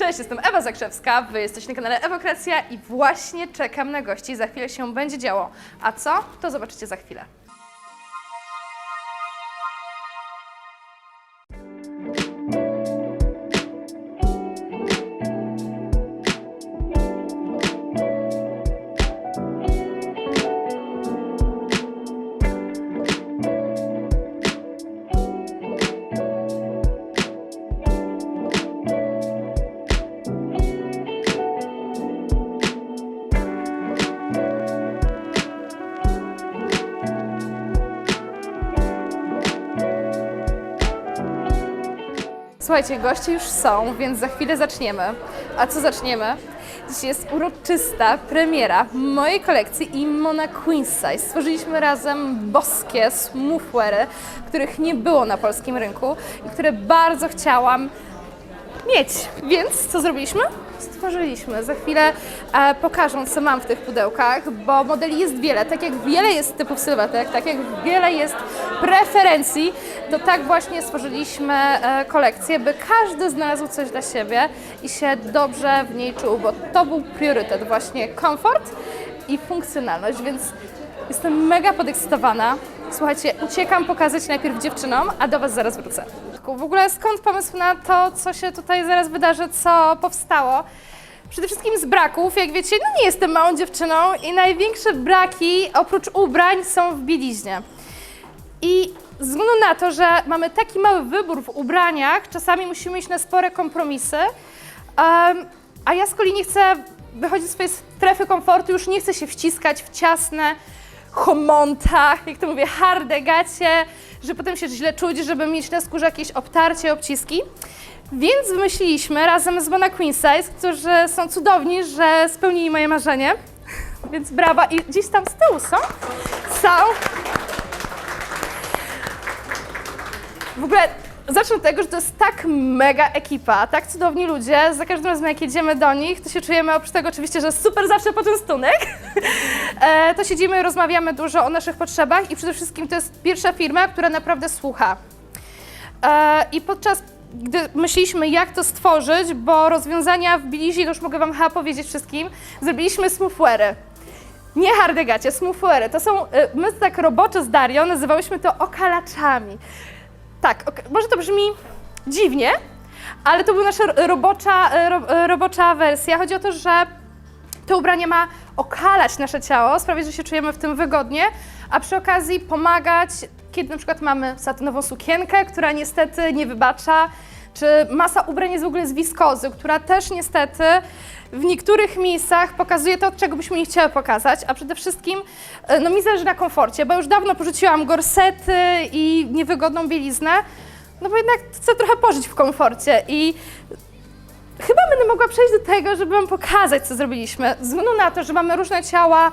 Cześć, jestem Ewa Zakrzewska, wy jesteście na kanale Ewokracja i właśnie czekam na gości, za chwilę się będzie działo. A co? To zobaczycie za chwilę. Słuchajcie, goście już są, więc za chwilę zaczniemy. A co zaczniemy? Dziś jest uroczysta premiera mojej kolekcji Immona Queen Size. Stworzyliśmy razem boskie smoothweary, których nie było na polskim rynku i które bardzo chciałam mieć. Więc co zrobiliśmy? Stworzyliśmy. Za chwilę e, pokażę, co mam w tych pudełkach, bo modeli jest wiele. Tak jak wiele jest typów sylwetek, tak jak wiele jest preferencji, to tak właśnie stworzyliśmy e, kolekcję, by każdy znalazł coś dla siebie i się dobrze w niej czuł, bo to był priorytet, właśnie komfort i funkcjonalność, więc jestem mega podekscytowana. Słuchajcie, uciekam pokazać najpierw dziewczynom, a do Was zaraz wrócę. W ogóle skąd pomysł na to, co się tutaj zaraz wydarzy, co powstało? Przede wszystkim z braków, jak wiecie, no nie jestem małą dziewczyną i największe braki oprócz ubrań są w bieliźnie. I ze względu na to, że mamy taki mały wybór w ubraniach, czasami musimy iść na spore kompromisy, em, a ja z kolei nie chcę wychodzić z swojej strefy komfortu, już nie chcę się wciskać w ciasne homonta, jak to mówię, harde gacie, że potem się źle czuć, żeby mieć na skórze jakieś obtarcie, obciski. Więc wymyśliliśmy razem z Bona Queen Size, którzy są cudowni, że spełnili moje marzenie. Więc brawa. I gdzieś tam z tyłu są. Są. W ogóle zacznę od tego, że to jest tak mega ekipa, tak cudowni ludzie. Za każdym razem, jak jedziemy do nich, to się czujemy oprócz tego oczywiście, że super zawsze poczęstunek. e, to siedzimy, rozmawiamy dużo o naszych potrzebach i przede wszystkim to jest pierwsza firma, która naprawdę słucha. E, I podczas gdy myśleliśmy, jak to stworzyć, bo rozwiązania w to już mogę Wam chyba powiedzieć wszystkim, zrobiliśmy smoothweary. Nie harde gacie, smoothweary. To są, y, my tak roboczo z Darią nazywałyśmy to okalaczami. Tak, może to brzmi dziwnie, ale to była nasza ro- robocza, ro, robocza wersja. Chodzi o to, że to ubranie ma okalać nasze ciało, sprawiać, że się czujemy w tym wygodnie, a przy okazji pomagać, kiedy na przykład mamy satynową sukienkę, która niestety nie wybacza, czy masa ubrań jest w ogóle z wiskozy, która też niestety w niektórych miejscach pokazuje to, czego byśmy nie chciały pokazać, a przede wszystkim e, no mi zależy na komforcie, bo już dawno porzuciłam gorsety i niewygodną bieliznę, no bo jednak chcę trochę pożyć w komforcie i Chyba będę mogła przejść do tego, żeby Wam pokazać, co zrobiliśmy. Ze względu na to, że mamy różne ciała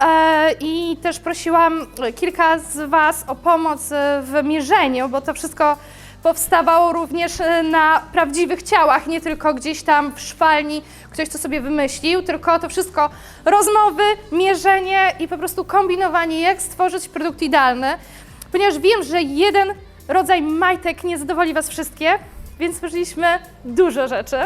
e, i też prosiłam kilka z Was o pomoc w mierzeniu, bo to wszystko powstawało również e, na prawdziwych ciałach, nie tylko gdzieś tam w szwalni ktoś to sobie wymyślił, tylko to wszystko rozmowy, mierzenie i po prostu kombinowanie, jak stworzyć produkt idealny. Ponieważ wiem, że jeden rodzaj majtek nie zadowoli Was wszystkie, więc stworzyliśmy dużo rzeczy.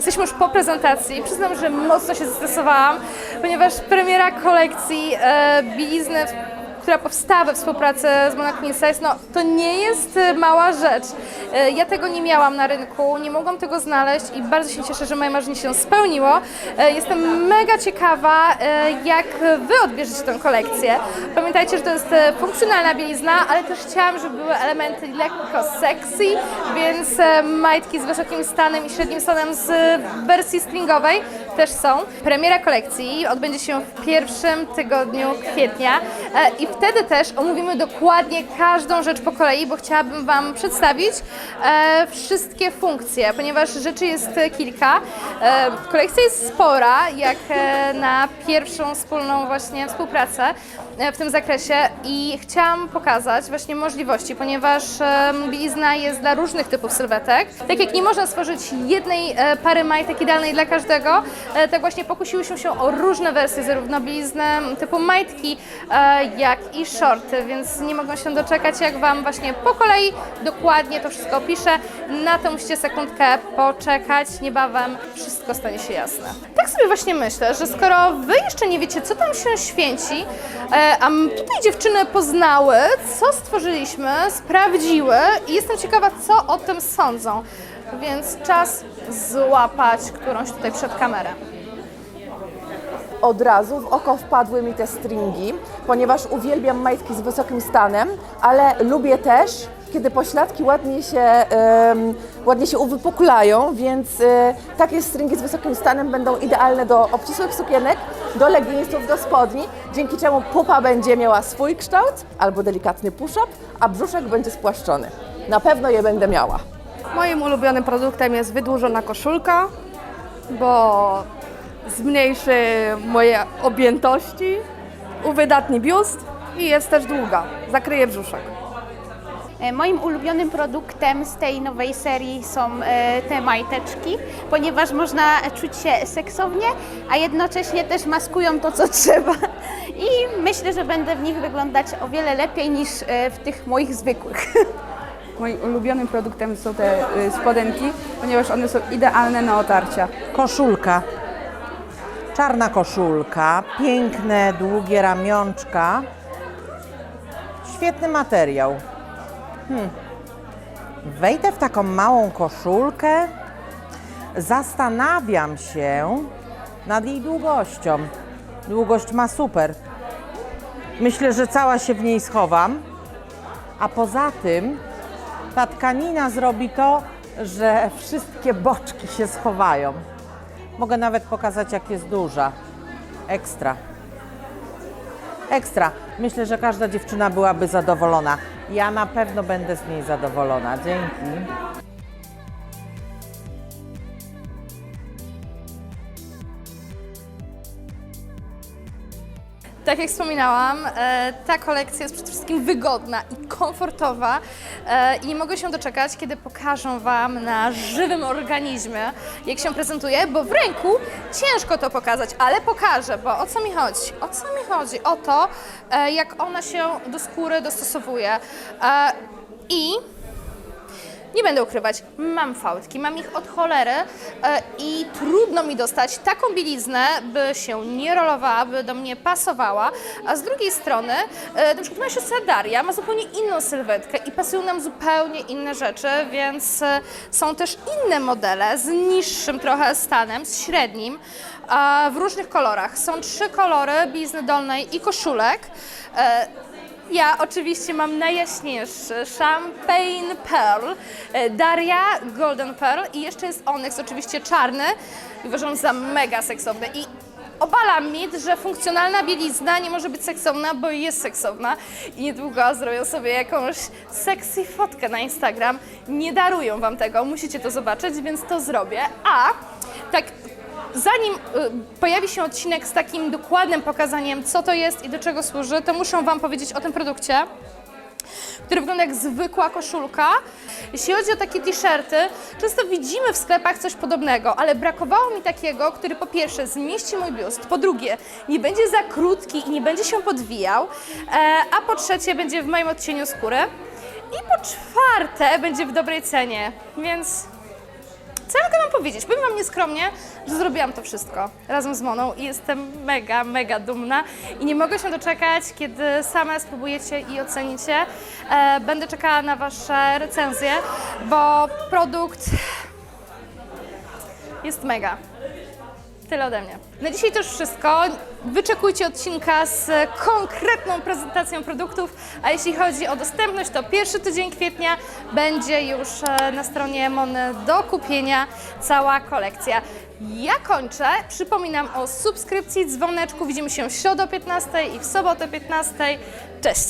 Jesteśmy już po prezentacji. Przyznam, że mocno się zestresowałam, ponieważ premiera kolekcji e, bielizny, która powstała we współpracy z Monaco Size, no to nie jest e, mała rzecz. E, ja tego nie miałam na rynku, nie mogłam tego znaleźć i bardzo się cieszę, że moje marzenie się spełniło. E, jestem mega ciekawa, jak Wy odbierzecie tę kolekcję. Pamiętajcie, że to jest funkcjonalna bielizna, ale też chciałam, żeby były elementy lekko sexy, więc majtki z wysokim stanem i średnim stanem z wersji stringowej też są. Premiera kolekcji odbędzie się w pierwszym tygodniu kwietnia e, i wtedy też omówimy dokładnie każdą rzecz po kolei, bo chciałabym Wam przedstawić e, wszystkie funkcje, ponieważ rzeczy jest kilka. E, kolekcja jest spora, jak na pierwszą wspólną właśnie współpracę w tym zakresie i chciałam pokazać właśnie możliwości, ponieważ bielizna jest dla różnych typów sylwetek. Tak jak nie można stworzyć jednej pary majtek idealnej dla każdego, tak właśnie pokusiłyśmy się o różne wersje, zarówno bielizny typu majtki, e, jak i shorty, więc nie mogą się doczekać, jak Wam właśnie po kolei dokładnie to wszystko opiszę. Na to musicie sekundkę poczekać, niebawem wszystko stanie się jasne. Tak sobie właśnie myślę, że skoro Wy jeszcze nie wiecie, co tam się święci, e, a tutaj dziewczyny poznały, co stworzyliśmy, sprawdziły i jestem ciekawa, co o tym sądzą. Więc czas złapać którąś tutaj przed kamerę. Od razu w oko wpadły mi te stringi, ponieważ uwielbiam majtki z wysokim stanem, ale lubię też, kiedy pośladki ładnie się, em, ładnie się uwypuklają, więc e, takie stringi z wysokim stanem będą idealne do obcisłych sukienek, do leginsów, do spodni, dzięki czemu pupa będzie miała swój kształt albo delikatny push-up, a brzuszek będzie spłaszczony. Na pewno je będę miała. Moim ulubionym produktem jest wydłużona koszulka, bo zmniejszy moje objętości, uwydatni biust i jest też długa, zakryje brzuszek. E, Moim ulubionym produktem z tej nowej serii są e, te majteczki, ponieważ można czuć się seksownie, a jednocześnie też maskują to, co trzeba. I myślę, że będę w nich wyglądać o wiele lepiej niż e, w tych moich zwykłych. Moim ulubionym produktem są te y, spodenki, ponieważ one są idealne na otarcia. Koszulka. Czarna koszulka, piękne, długie ramionczka. Świetny materiał. Hmm. Wejdę w taką małą koszulkę. Zastanawiam się nad jej długością. Długość ma super. Myślę, że cała się w niej schowam. A poza tym ta tkanina zrobi to, że wszystkie boczki się schowają. Mogę nawet pokazać, jak jest duża. Ekstra. Ekstra. Myślę, że każda dziewczyna byłaby zadowolona. Ja na pewno będę z niej zadowolona. Dzięki. Tak jak wspominałam, e, ta kolekcja jest przede wszystkim wygodna i komfortowa e, i nie mogę się doczekać, kiedy pokażę Wam na żywym organizmie, jak się prezentuje, bo w ręku ciężko to pokazać, ale pokażę, bo o co mi chodzi? O co mi chodzi? O to, e, jak ona się do skóry dostosowuje. I nie będę ukrywać, mam fałdki, mam ich od cholery e, i trudno mi dostać taką bieliznę, by się nie rolowała, by do mnie pasowała, a z drugiej strony e, na przykład moja siostra Daria ma zupełnie inną sylwetkę i pasują nam zupełnie inne rzeczy, więc e, są też inne modele z niższym trochę stanem, z średnim, w różnych kolorach. Są trzy kolory bielizny dolnej i koszulek. Ja oczywiście mam najjaśniejszy Champagne Pearl, e, Daria Golden Pearl i jeszcze jest Onyx, oczywiście czarny uważam za mega seksowny. I obalam mit, że funkcjonalna bielizna nie może być seksowna, bo jest seksowna i niedługo zrobią sobie jakąś sexy fotkę na Instagram. Nie darują Wam tego, musicie to zobaczyć, więc to zrobię. A tak Zanim y, pojawi się odcinek z takim dokładnym pokazaniem, co to jest i do czego służy, to muszę Wam powiedzieć o tym produkcie, który wygląda jak zwykła koszulka. Jeśli chodzi o takie t-shirty, często widzimy w sklepach coś podobnego, ale brakowało mi takiego, który po pierwsze zmieści mój biust, po drugie nie będzie za krótki i nie będzie się podwijał, e, a po trzecie będzie w moim odcieniu skóry i po czwarte będzie w dobrej cenie, więc co ja mogę Wam powiedzieć? Powiem Wam nieskromnie, że zrobiłam to wszystko razem z Moną i jestem mega, mega dumna i nie mogę się doczekać, kiedy same spróbujecie i ocenicie. E, będę czekała na Wasze recenzje, bo produkt jest mega. Tyle ode mnie. Na dzisiaj to już wszystko. Wyczekujcie odcinka z konkretną prezentacją produktów, a jeśli chodzi o dostępność, to pierwszy tydzień kwietnia będzie już e, na stronie Mony do kupienia cała kolekcja. Ja kończę. Przypominam o subskrypcji, dzwoneczku. Widzimy się w środę o 15 i w sobotę o 15. Cześć!